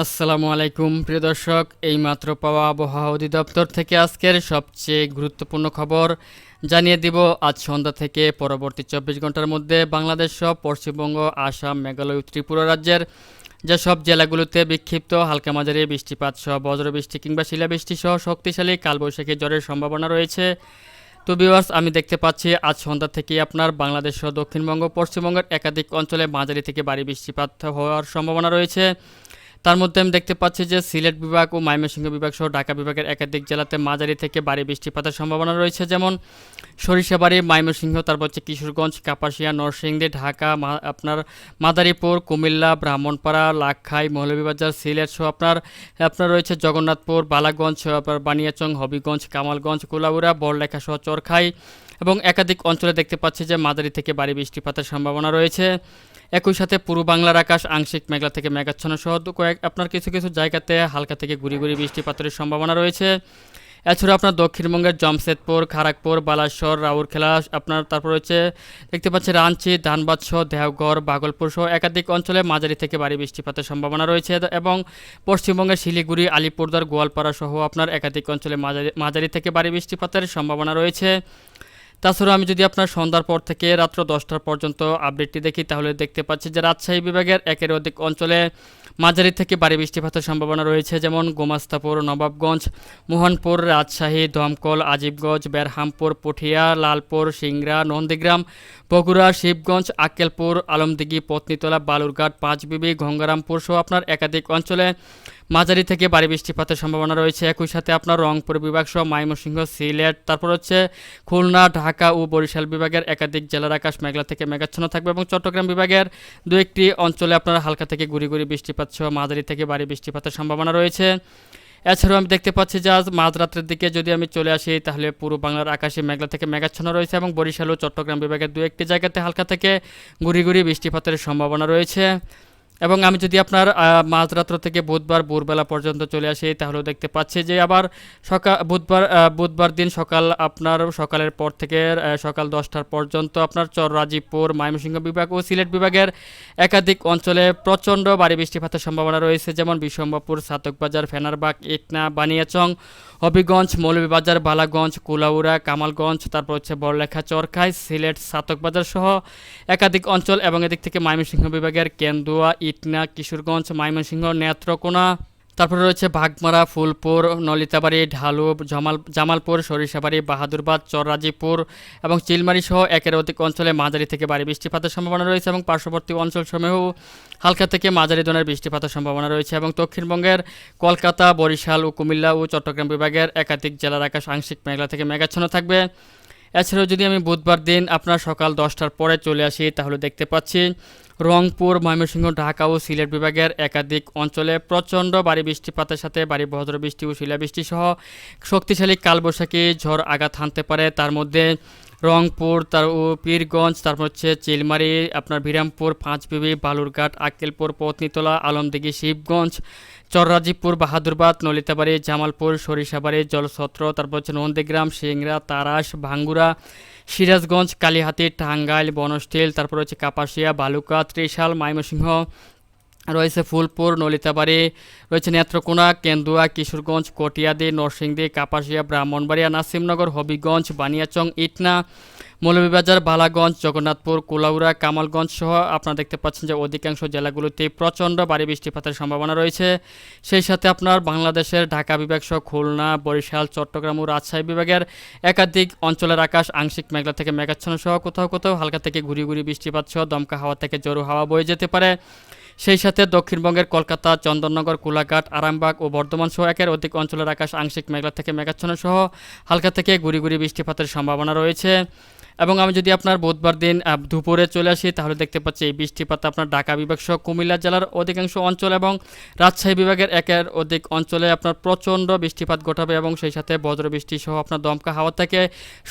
আসসালামু আলাইকুম, প্রিয় দর্শক। এইমাত্র পাওয়া আবহাওয়া অধিদপ্তর থেকে আজকের সবচেয়ে গুরুত্বপূর্ণ খবর। জানিয়ে দিব, আজ সন্ধ্যা থেকে পরবর্তী চব্বিশ ঘণ্টার মধ্যে বাংলাদেশ সহ পশ্চিমবঙ্গ, আসাম, মেঘালয় ত্রিপুরা রাজ্যের যেসব জেলাগুলোতে বিক্ষিপ্ত হালকা মাঝারি বৃষ্টিপাত সহ বজ্রবৃষ্টি কিংবা শিলাবৃষ্টি সহ শক্তিশালী কালবৈশাখী ঝড়ের সম্ভাবনা রয়েছে। তো ভিউয়ার্স আমি দেখতে পাচ্ছি, আজ সন্ধ্যা থেকে আপনার বাংলাদেশ সহ দক্ষিণবঙ্গ পশ্চিমবঙ্গের একাধিক অঞ্চলে মাঝারি থেকে ভারী বৃষ্টিপাত হওয়ার সম্ভাবনা রয়েছে। তার মধ্যে আমি দেখতে পাচ্ছি যে সিলেট বিভাগ ও ময়মনসিংহ বিভাগ সহ ঢাকা বিভাগের একাধিক জেলাতে মাঝারি থেকে ভারী বৃষ্টিপাতের সম্ভাবনা রয়েছে। যেমন সরিষাবাড়ি, ময়মনসিংহ, তারপর হচ্ছে কিশোরগঞ্জ, কাপাসিয়া, নরসিংদী, ঢাকা আপনার মাদারীপুর, কুমিল্লা, ব্রাহ্মণপাড়া, লাক্ষাই, মৌলভীবাজার, সিলেট সহ আপনার আপনার রয়েছে জগন্নাথপুর, বালাগঞ্জ আপনার বানিয়াচং, হবিগঞ্জ, কামালগঞ্জ কুলাউড়া বড়লেখা সহ চরখাই এবং একাধিক অঞ্চলে দেখতে পাচ্ছি যে মাঝারি থেকে ভারী বৃষ্টিপাতের সম্ভাবনা রয়েছে। একই সাথে পূর্ব বাংলার আকাশ আংশিক মেঘলা থেকে মেঘাচ্ছন্ন সহ কয়েক, আপনার কিছু কিছু জায়গাতে হালকা থেকে গুড়ি গুড়ি বৃষ্টিপাতের সম্ভাবনা রয়েছে। এছাড়া আপনার দক্ষিণবঙ্গের জমশেদপুর খড়গপুর বালাসর রাউরখেলা আপনার তারপর রয়েছে দেখতে পাচ্ছি রাঞ্চি ধানবাদ সহ দেওঘর, বাগলপুর সহ একাধিক অঞ্চলে মাঝারি থেকে ভারী বৃষ্টিপাতের সম্ভাবনা রয়েছে এবং পশ্চিমবঙ্গের শিলিগুড়ি আলিপুরদার গোয়ালপাড়া সহ আপনার একাধিক অঞ্চলে মাঝারি মাঝারি থেকে ভারী বৃষ্টিপাতের সম্ভাবনা রয়েছে। তাছাড়া আমি যদি আপনার সন্ধ্যার পর থেকে রাত্র দশটার পর্যন্ত আপডেটটি দেখি, তাহলে দেখতে পাচ্ছি যে রাজশাহী বিভাগের একের অধিক অঞ্চলে মাঝারি থেকে ভারী বৃষ্টিপাতের সম্ভাবনা রয়েছে, যেমন গোমাস্তাপুর, নবাবগঞ্জ, মোহনপুর, রাজশাহী, দমকল, আজিবগঞ্জ, বেরহামপুর, পুঠিয়া, লালপুর, সিংড়া, নন্দীগ্রাম, বগুড়া, শিবগঞ্জ, আক্কেলপুর, আলমদিঘি, পত্নীতলা, বালুরঘাট, পাঁচবিবি, গঙ্গারামপুর সহ আপনার একাধিক অঞ্চলে মাঝারি থেকে ভারী বৃষ্টিপাতের সম্ভাবনা রয়েছে। একই সাথে আপনার রংপুর বিভাগ সহ ময়মনসিংহ, সিলেট, তারপর হচ্ছে খুলনা, ঢাকা ও বরিশাল বিভাগের একাধিক জেলার আকাশ মেঘলা থেকে মেঘাচ্ছন্ন থাকবে এবং চট্টগ্রাম বিভাগের দু একটি অঞ্চলে আপনার হালকা থেকে গুড়ি গুড়ি বৃষ্টিপাত সহ মাঝারি থেকে ভারী বৃষ্টিপাতের সম্ভাবনা রয়েছে। এছাড়াও আমি দেখতে পাচ্ছি যে আজ মাঝরাত্রের দিকে যদি আমি চলে আসি, তাহলে পুরো বাংলার আকাশে মেঘলা থেকে মেঘাচ্ছন্ন রয়েছে এবং বরিশাল ও চট্টগ্রাম বিভাগের দু একটি জায়গাতে হালকা থেকে গুড়ি গুড়ি বৃষ্টিপাতের সম্ভাবনা রয়েছে। এবং আমি যদি আপনার মাঝরাত্র থেকে বুধবার ভোরবেলা পর্যন্ত চলে আসি, তাহলেও দেখতে পাচ্ছি যে আবার সকাল বুধবার বুধবার দিন সকাল আপনার, সকালের পর থেকে সকাল দশটার পর্যন্ত আপনার চররাজীপুর ময়মনসিংহ বিভাগ ও সিলেট বিভাগের একাধিক অঞ্চলে প্রচণ্ড বাড়ি বৃষ্টিপাতের সম্ভাবনা রয়েছে, যেমন বিশম্বপুর সাতকবাজার, ফেনারবাগ ইকনা বানিয়াচং, হবিগঞ্জ, মৌলভীবাজার, বালাগঞ্জ, কুলাউড়া, কামালগঞ্জ, তারপর হচ্ছে বড়লেখা, চরখাই, সিলেট, সাতকবাজার সহ একাধিক অঞ্চল এবং এদিক থেকে ময়মনসিংহ বিভাগের কেন্দুয়া ইটনা কিশোরগঞ্জ, ময়মনসিংহ, নেত্রকোনা। তারপরে রয়েছে বাগমারা, ফুলপুর, নলিতাবাড়ি, ঢালু, জামাল জামালপুর, সরিষাবাড়ি, বাহাদুরবাদ, চররাজীপুর এবং চিলমারি সহ একের অধিক অঞ্চলে মাঝারি থেকে ভারী বৃষ্টিপাতের সম্ভাবনা রয়েছে এবং পার্শ্ববর্তী অঞ্চলসমূহেও হালকা থেকে মাঝারি ধরনের বৃষ্টিপাতের সম্ভাবনা রয়েছে এবং দক্ষিণবঙ্গের কলকাতা, বরিশাল ও কুমিল্লা ও চট্টগ্রাম বিভাগের একাধিক জেলার আকাশ আংশিক মেঘলা থেকে মেঘাচ্ছন্ন থাকবে। এছাড়াও যদি আমি বুধবার দিন আপনার সকাল দশটার পরে চলে আসি, তাহলে দেখতে পাচ্ছি রংপুর, ময়মনসিংহ, ঢাকা ও সিলেট বিভাগের একাধিক অঞ্চলে প্রচণ্ড বাড়ি বৃষ্টিপাতের সাথে বাড়ি বজ্র বৃষ্টি ও শিলাবৃষ্টি সহ শক্তিশালী কালবৈশাখী ঝড় আঘাত হানতে পারে। তার মধ্যে রংপুর, তার ও পীরগঞ্জ, তারপর হচ্ছে চিলমারি, আপনার বিরামপুর, পাঁচবিবি, বালুরঘাট, আক্কেলপুর, পত্নীতলা, আলমদিঘি, শিবগঞ্জ, চররাজীবপুর, বাহাদুরবাদ, নলিতাবাড়ি, জামালপুর, সরিষাবাড়ি জলছত্র তারপর হচ্ছে নন্দীগ্রাম সিংরা তারাস, ভাঙ্গুরা, সিরাজগঞ্জ, কালীহাতি, টাঙ্গাইল বনস্টিল তারপর হচ্ছে কাপাসিয়া, বালুকা, ত্রিশাল ময়মনসিংহ রয়েছে ফুলপুর, নলিতাবাড়ি, রয়েছে নেত্রকোনা, কেন্দুয়া, কিশোরগঞ্জ, কটিয়াদি, নরসিংদী, কাপাসিয়া, ব্রাহ্মণবাড়িয়া, নাসিমনগর, হবিগঞ্জ, বানিয়াচং, ইটনা, মৌলভীবাজার, বালাগঞ্জ, জগন্নাথপুর, কুলাউড়া, কামালগঞ্জ সহ আপনারা দেখতে পাচ্ছেন যে অধিকাংশ জেলাগুলোতে প্রচণ্ড ভারী বৃষ্টিপাতের সম্ভাবনা রয়েছে। সেই সাথে আপনার বাংলাদেশের ঢাকা বিভাগ সহ খুলনা, বরিশাল, চট্টগ্রাম ও রাজশাহী বিভাগের একাধিক অঞ্চলের আকাশ আংশিক মেঘলা থেকে মেঘাচ্ছন্ন সহ কোথাও কোথাও হালকা থেকে ঘুরি ঘুরি বৃষ্টিপাত সহ দমকা হাওয়া থেকে জোরো হাওয়া বয়ে যেতে পারে। সেই সাথে দক্ষিণবঙ্গের কলকাতা, চন্দননগর, কোলাঘাট, আরামবাগ ও বর্ধমান সহ একের অধিক অঞ্চলের আকাশ আংশিক মেঘলা থেকে মেঘাচ্ছন্ন সহ হালকা থেকে গুড়ি গুড়ি বৃষ্টিপাতের সম্ভাবনা রয়েছে। এবং আমি যদি আপনার বুধবার দিন দুপুরে চলে আসি, তাহলে দেখতে পাচ্ছি এই বৃষ্টিপাত আপনার ঢাকা বিভাগ সহ কুমিল্লা জেলার অধিকাংশ অঞ্চল এবং রাজশাহী বিভাগের একের অধিক অঞ্চলে আপনার প্রচণ্ড বৃষ্টিপাত ঘটাবে এবং সেই সাথে বজ্র বৃষ্টি সহ আপনার দমকা হাওয়া থেকে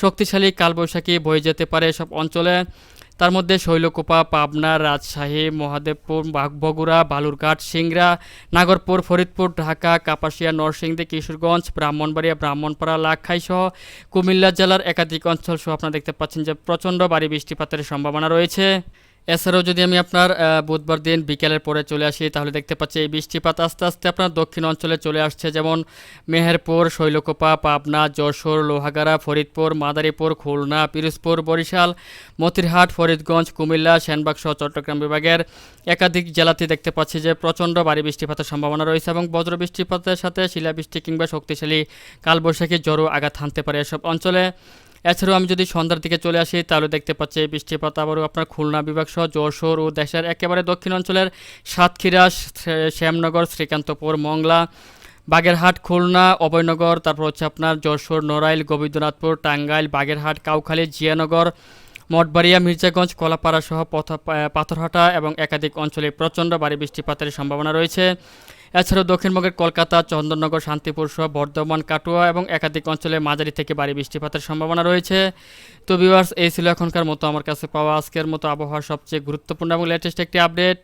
শক্তিশালী কালবৈশাখী বয়ে যেতে পারে এসব অঞ্চলে। তার মধ্যে শৈলকোপা, পাবনা, রাজশাহী, মহাদেবপুর, বাঘবগুড়া, বালুরঘাট, সিংড়া, নাগরপুর, ফরিদপুর, ঢাকা, কাপাসিয়া, নরসিংদী, কিশোরগঞ্জ, ব্রাহ্মণবাড়িয়া, ব্রাহ্মণপাড়া লাখাই সহ কুমিল্লা জেলার একাধিক অঞ্চল সহ আপনারা দেখতে পাচ্ছেন যে প্রচণ্ড ভারী বৃষ্টিপাতের সম্ভাবনা রয়েছে। এছাড়াও যদি আমি আপনার বুধবার দিন বিকেলের পরে চলে আসি, তাহলে দেখতে পাচ্ছি এই বৃষ্টিপাত আস্তে আস্তে আপনার দক্ষিণ অঞ্চলে চলে আসছে, যেমন মেহেরপুর, শৈলকোপা, পাবনা, যশোর, লোহাগাড়া, ফরিদপুর, মাদারীপুর, খুলনা, পিরোজপুর, বরিশাল, মতিরহাট, ফরিদগঞ্জ, কুমিল্লা, সেনবাগ সহ চট্টগ্রাম বিভাগের একাধিক জেলাতে দেখতে পাচ্ছি যে প্রচণ্ড ভারী বৃষ্টিপাতের সম্ভাবনা রয়েছে এবং বজ্র বৃষ্টিপাতের সাথে শিলাবৃষ্টি কিংবা শক্তিশালী কালবৈশাখী জড়ো আঘাত হানতে পারে এসব অঞ্চলে। এছাড়াও আমি যদি সন্ধ্যার দিকে চলে আসি, তাহলে দেখতে পাচ্ছি এই বৃষ্টিপাত আবারও আপনার খুলনা বিভাগ সহ যশোর ও দেশের একেবারে দক্ষিণ অঞ্চলের সাতক্ষীরা শ্যামনগর, শ্রীকান্তপুর, মংলা, বাগেরহাট, খুলনা, অভয়নগর, তারপর হচ্ছে আপনার যশোর, নড়াইল, গোবিন্দনাথপুর, টাঙ্গাইল, বাগেরহাট, কাউখালী, জিয়ানগর, মঠবাড়িয়া, মির্জাগঞ্জ, কলাপাড়া সহ পথ- পাথরহাটা এবং একাধিক অঞ্চলে প্রচণ্ড ভারী বৃষ্টিপাতের সম্ভাবনা রয়েছে। এছাড়াও দক্ষিণবঙ্গের কলকাতা, চন্দননগর, শান্তিপুর সহ বর্ধমান, কাটুয়া এবং একাধিক অঞ্চলে মাঝারি থেকে ভারী বৃষ্টিপাতের সম্ভাবনা রয়েছে। তো ভিউয়ার্স এই ছিল এখনকার মতো আমার কাছে পাওয়া আজকের মতো আবহাওয়ার সবচেয়ে গুরুত্বপূর্ণ এবং লেটেস্ট একটি আপডেট